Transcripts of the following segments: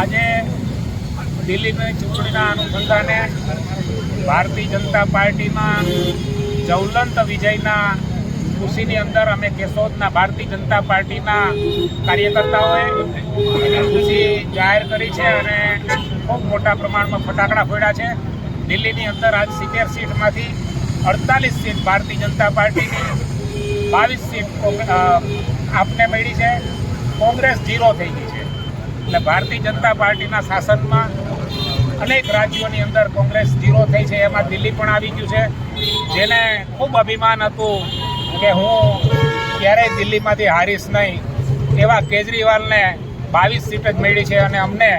આજે દિલ્હીની ચૂંટણીના અનુસંધાને ભારતીય જનતા પાર્ટીમાં જવલંત વિજયના ખુશીની અંદર અમે કેશોદના ભારતીય જનતા પાર્ટીના કાર્યકર્તાઓએ ખુશી જાહેર કરી છે અને ખૂબ મોટા પ્રમાણમાં ફટાકડા ફોડ્યા છે. દિલ્હીની અંદર આજ સિત્તેર સીટમાંથી અડતાલીસ સીટ ભારતીય જનતા પાર્ટીની બાવીસ સીટ આપને મળી છે. કોંગ્રેસ ઝીરો થઈ ગઈ છે. એટલે ભારતીય જનતા પાર્ટીના શાસનમાં અનેક રાજ્યોની અંદર કોંગ્રેસ ઝીરો થઈ છે, એમાં દિલ્હી પણ આવી ગયું છે. જેને ખૂબ અભિમાન હતું કે હું ક્યારેય દિલ્હીમાંથી હારીશ નહીં. એવા કેજરીવાલને બાવીસ સીટ જ મળી છે અને અમને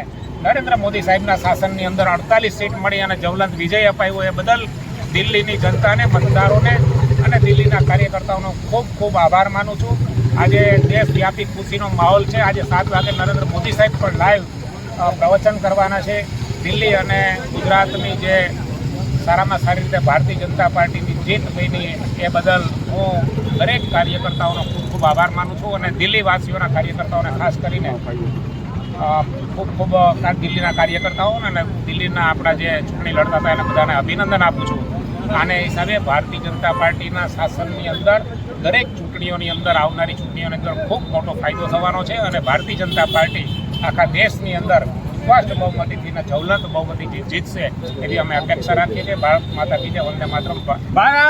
નરેન્દ્ર મોદી સાહેબના શાસનની અંદર અડતાલીસ સીટ મળી અને જવલંત વિજય અપાયો. એ બદલ દિલ્હીની જનતાને, મતદારોને અને દિલ્હીના કાર્યકર્તાઓનો ખૂબ ખૂબ આભાર માનું છું. આજે દેશવ્યાપી ખુશીનો માહોલ છે. આજે સાત વાગે નરેન્દ્ર મોદી સાહેબ પણ લાઈવ પ્રવચન કરવાના છે. દિલ્હી અને ગુજરાતની જે સારામાં સારી રીતે ભારતીય જનતા પાર્ટીની જીત બની એ બદલ હું દરેક કાર્યકર્તાઓનો ખૂબ ખૂબ આભાર માનું છું અને દિલ્હીવાસીઓના કાર્યકર્તાઓને ખાસ કરીને ખૂબ ખૂબ દિલ્હીના કાર્યકર્તાઓને અને દિલ્હીના આપણા જે ચૂંટણી લડતા હતા એને બધાને અભિનંદન આપું છું. આને હિસાબે ભારતીય જનતા પાર્ટીના શાસનની અંદર દરેક ચૂંટણીઓની અંદર, આવનારી ચૂંટણીઓની અંદર ખૂબ મોટો ફાયદો થવાનો છે અને ભારતીય જનતા પાર્ટી આખા દેશની અંદર સ્પષ્ટ બહુમતીથી જવલંત બહુમતીથી જીતશે એવી અમે અપેક્ષા રાખીએ છીએ. ભારત માતા કી જય. વંદે માતરમ. ભારત!